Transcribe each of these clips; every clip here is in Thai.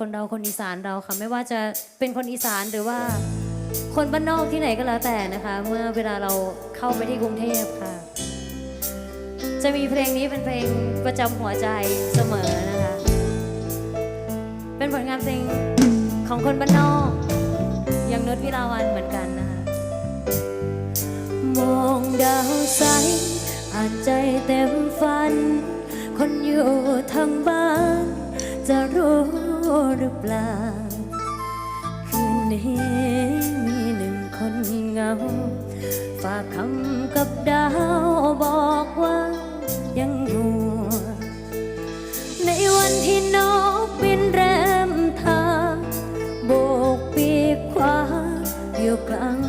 คนเราคนอีสานเราค่ะไม่ว่าจะเป็นคนอีสานหรือว่า คนบ้านนอกที่ไหนก็แล้วแต่นะคะ เมื่อเวลาเราเข้าไปที่กรุงเทพค่ะ จะมีเพลงนี้เป็นเพลงประจำหัวใจเสมอนะคะ เป็นผลงานเพลงของคนบ้านนอกอย่างนุชวิลาวันเหมือนกันนะคะมองดาวใสอ่านใจเต็มฝัน คนอยู่ทางบ้านจะรู้ หรือเปล่า คืนนี้มีหนึ่งคนเงา ฝากคำกับดาวบอกว่ายังห่วงในวันที่นกบินแรมทางโบกปีกขวาอยู่กลาง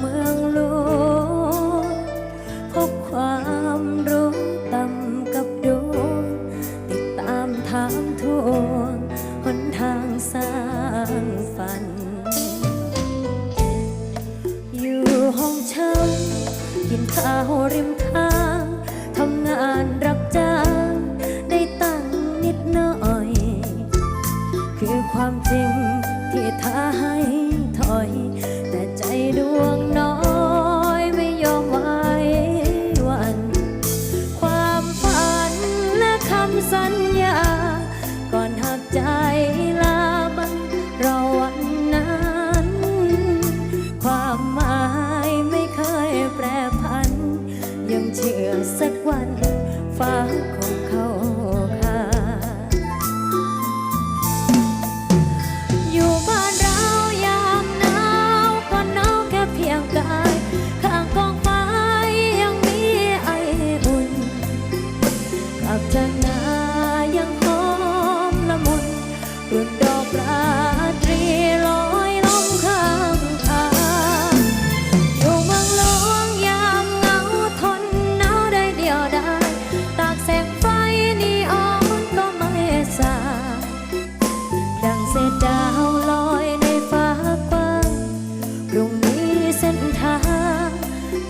ช่ากินข้าวริมทางทำงานรับจ้างได้ตังค์นิดหน่อย คือความจริงที่ท้าให้ถอย แต่ใจดวงน้อยไม่ยอมไวหวัน ความฝันและคำสัญญา ก่อนหักใจลาบังรอวันนั้น ความ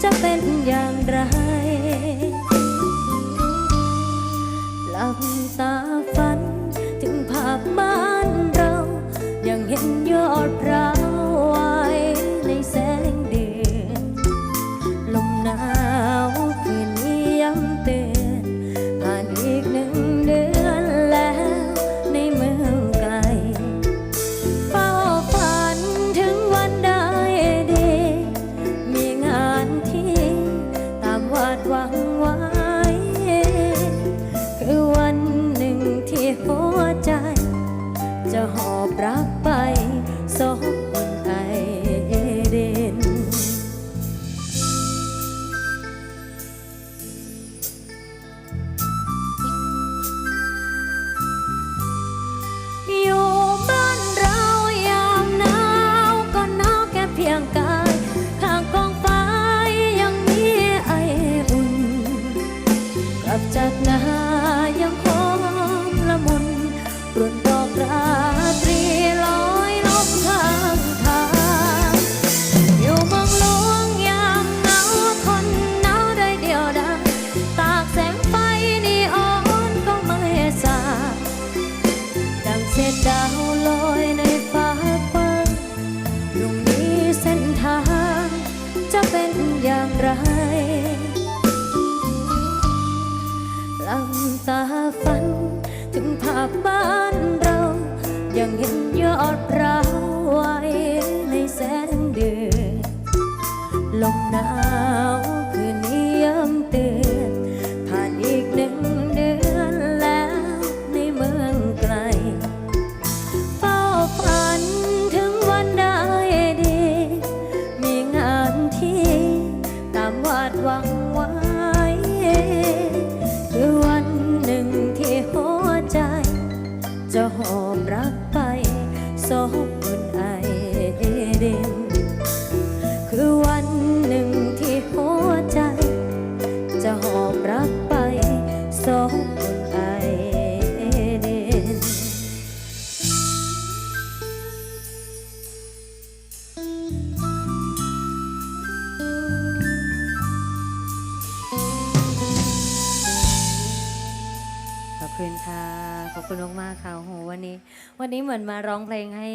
จะเป็นอย่างไรหลับตาฝันถึงภาพบ้านเรา ยังเห็นยอดพระ รุ่นดอกราตรีลอยลมข้างทางอยู่เมืองหลวงยามหงาวทนหนาวได้เดียวดายตากแสงไฟนีออนก็ไม่สางดังเศษดาวลอยในฟ้ากว้างพรุ่งนี้เส้นทางจะเป็นอย่างไรลับตาฝัน ถึงภาพบ้านเรา ยังเห็นยอดพร้าวไว้ในแสงเดือนลมหนาว คุณค่ะ ขอบคุณมากๆค่ะโอ้โหวันนี้ วันนี้เหมือนมาร้องเพลงให้